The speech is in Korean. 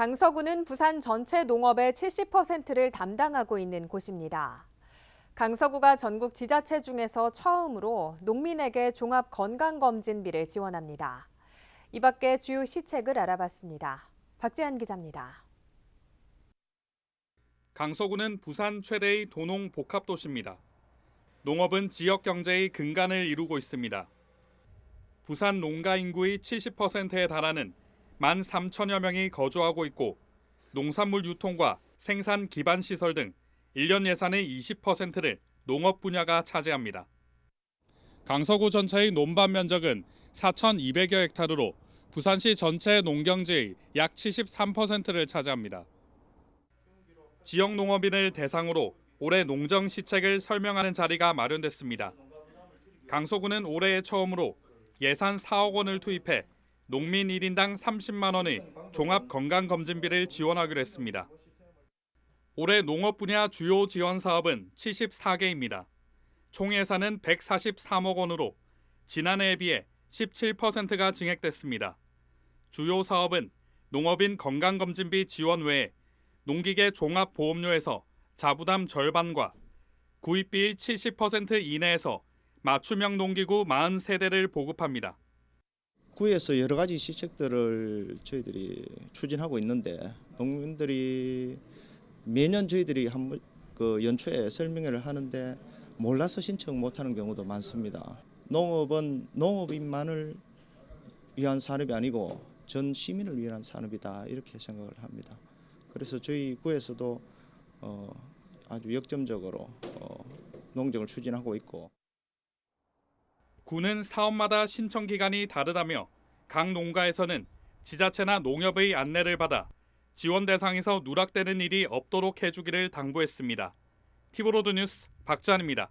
강서구는 부산 전체 농업의 70%를 담당하고 있는 곳입니다. 강서구가 전국 지자체 중에서 처음으로 농민에게 종합 건강검진비를 지원합니다. 이 밖에 주요 시책을 알아봤습니다. 박지한 기자입니다. 강서구는 부산 최대의 도농 복합 도시입니다. 농업은 지역 경제의 근간을 이루고 있습니다. 부산 농가 인구의 70%에 달하는 1만 3천여 명이 거주하고 있고 농산물 유통과 생산 기반 시설 등 1년 예산의 20%를 농업 분야가 차지합니다. 강서구 전체의 논밭 면적은 4,200여 헥타르로 부산시 전체 농경지의 약 73%를 차지합니다. 지역 농업인을 대상으로 올해 농정 시책을 설명하는 자리가 마련됐습니다. 강서구는 올해 처음으로 예산 4억 원을 투입해 농민 1인당 30만 원의 종합 건강검진비를 지원하기로 했습니다. 올해 농업 분야 주요 지원 사업은 74개입니다. 총 예산은 143억 원으로 지난해에 비해 17%가 증액됐습니다. 주요 사업은 농업인 건강검진비 지원 외에 농기계 종합보험료에서 자부담 절반과 구입비의 70% 이내에서 맞춤형 농기구 40세대를 보급합니다. 구에서 여러 가지 시책들을 저희들이 추진하고 있는데 농민들이 매년 저희들이 한 그 연초에 설명회를 하는데 몰라서 신청 못하는 경우도 많습니다. 농업은 농업인만을 위한 산업이 아니고 전 시민을 위한 산업이다 이렇게 생각을 합니다. 그래서 저희 구에서도 어, 아주 역점적으로 어, 농정을 추진하고 있고. 구는 사업마다 신청 기간이 다르다며 각 농가에서는 지자체나 농협의 안내를 받아 지원 대상에서 누락되는 일이 없도록 해주기를 당부했습니다. 티브로드 뉴스 박지한입니다.